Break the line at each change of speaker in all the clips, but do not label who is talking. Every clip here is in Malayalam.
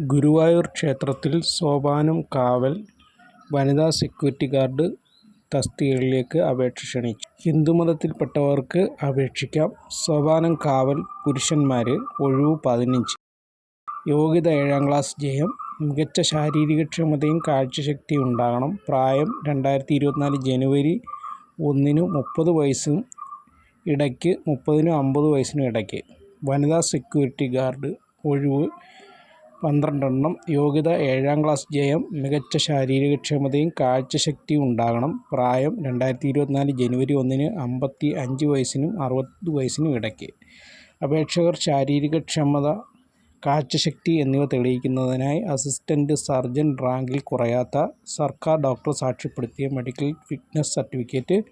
ഗുരുവായൂർ ക്ഷേത്രത്തിൽ സോപാനം കാവൽ വനിതാ സെക്യൂരിറ്റി ഗാർഡ് തസ്തികകളിലേക്ക് അപേക്ഷ ക്ഷണിച്ചു. ഹിന്ദുമതത്തിൽപ്പെട്ടവർക്ക് അപേക്ഷിക്കാം. സോപാനം കാവൽ പുരുഷന്മാർ ഒഴിവ് പതിനഞ്ച്. യോഗ്യത ഏഴാം ക്ലാസ് ജയം. മികച്ച ശാരീരിക ക്ഷമതയും കാഴ്ചശക്തിയും ഉണ്ടാകണം. പ്രായം രണ്ടായിരത്തി ഇരുപത്തിനാല് ജനുവരി ഒന്നിനും മുപ്പത് വയസ്സും ഇടയ്ക്ക് മുപ്പതിനും അമ്പത് വയസ്സിനും ഇടയ്ക്ക്. വനിതാ സെക്യൂരിറ്റി ഗാർഡ് ഒഴിവ് പന്ത്രണ്ടെണ്ണം. യോഗ്യത ഏഴാം ക്ലാസ് ജയം. മികച്ച ശാരീരിക ശാരീരികക്ഷമതയും കാഴ്ചശക്തിയും ഉണ്ടാകണം. പ്രായം രണ്ടായിരത്തി ഇരുപത്തിനാല് ജനുവരി ഒന്നിന് അമ്പത്തി അഞ്ച് വയസ്സിനും അറുപത് വയസ്സിനും ഇടയ്ക്ക്. അപേക്ഷകർ ശാരീരികക്ഷമത കാഴ്ചശക്തി എന്നിവ തെളിയിക്കുന്നതിനായി അസിസ്റ്റന്റ് സർജൻ റാങ്കിൽ കുറയാത്ത സർക്കാർ ഡോക്ടർ സാക്ഷ്യപ്പെടുത്തിയ മെഡിക്കൽ ഫിറ്റ്നസ് സർട്ടിഫിക്കറ്റ്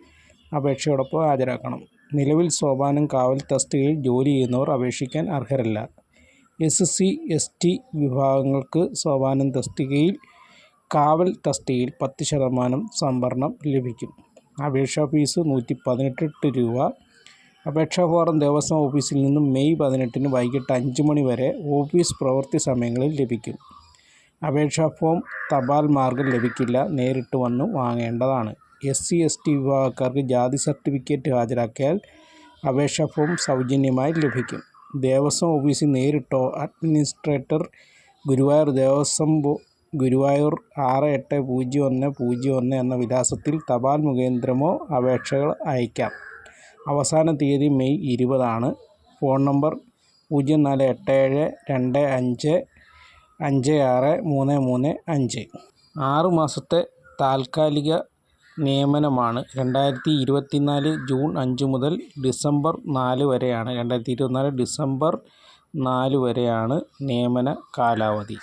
അപേക്ഷയോടൊപ്പം ഹാജരാക്കണം. നിലവിൽ സോപാനം കാവൽ തസ്തികയിൽ ജോലി ചെയ്യുന്നവർ അപേക്ഷിക്കാൻ അർഹരല്ല. എസ് സി എസ് ടി വിഭാഗങ്ങൾക്ക് സോപാനം തസ്തികയിൽ കാവൽ തസ്തികയിൽ പത്ത് ശതമാനം സംവരണം ലഭിക്കും. അപേക്ഷാ ഫീസ് നൂറ്റി പതിനെട്ട് രൂപ. അപേക്ഷാ ഫോറം ദേവസ്വം ഓഫീസിൽ നിന്നും മെയ് പതിനെട്ടിന് വൈകിട്ട് അഞ്ച് മണി വരെ ഓഫീസ് പ്രവൃത്തി സമയങ്ങളിൽ ലഭിക്കും. അപേക്ഷാ ഫോം തപാൽ മാർഗം ലഭിക്കില്ല നേരിട്ട് വന്ന് വാങ്ങേണ്ടതാണ്. എസ് സി എസ് ടി വിഭാഗക്കാർക്ക് ജാതി സർട്ടിഫിക്കറ്റ് ഹാജരാക്കിയാൽ അപേക്ഷാ ഫോം സൗജന്യമായി ലഭിക്കും. ദേവസ്വം ഓഫീസിൽ നേരിട്ടോ? അഡ്മിനിസ്ട്രേറ്റർ ഗുരുവായൂർ ദേവസ്വം ബോ ഗുരുവായൂർ ആറ് എട്ട് പൂജ്യം ഒന്ന് പൂജ്യം ഒന്ന് എന്ന വിലാസത്തിൽ തപാൽ മുഖേന്ദ്രമോ അപേക്ഷകൾ അയയ്ക്കാം അവസാന തീയതി മെയ് ഇരുപതാണ്. ഫോൺ നമ്പർ പൂജ്യം നാല് എട്ട് ഏഴ് രണ്ട് അഞ്ച് അഞ്ച് ആറ് മൂന്ന് മൂന്ന് അഞ്ച്. ആറ് മാസത്തെ താൽക്കാലിക നിയമനമാണ്. രണ്ടായിരത്തി ഇരുപത്തിനാല് ജൂൺ അഞ്ച് മുതൽ ഡിസംബർ നാല് വരെയാണ്. രണ്ടായിരത്തി ഇരുപത്തിനാല് ഡിസംബർ നാല് വരെയാണ് നിയമന കാലാവധി.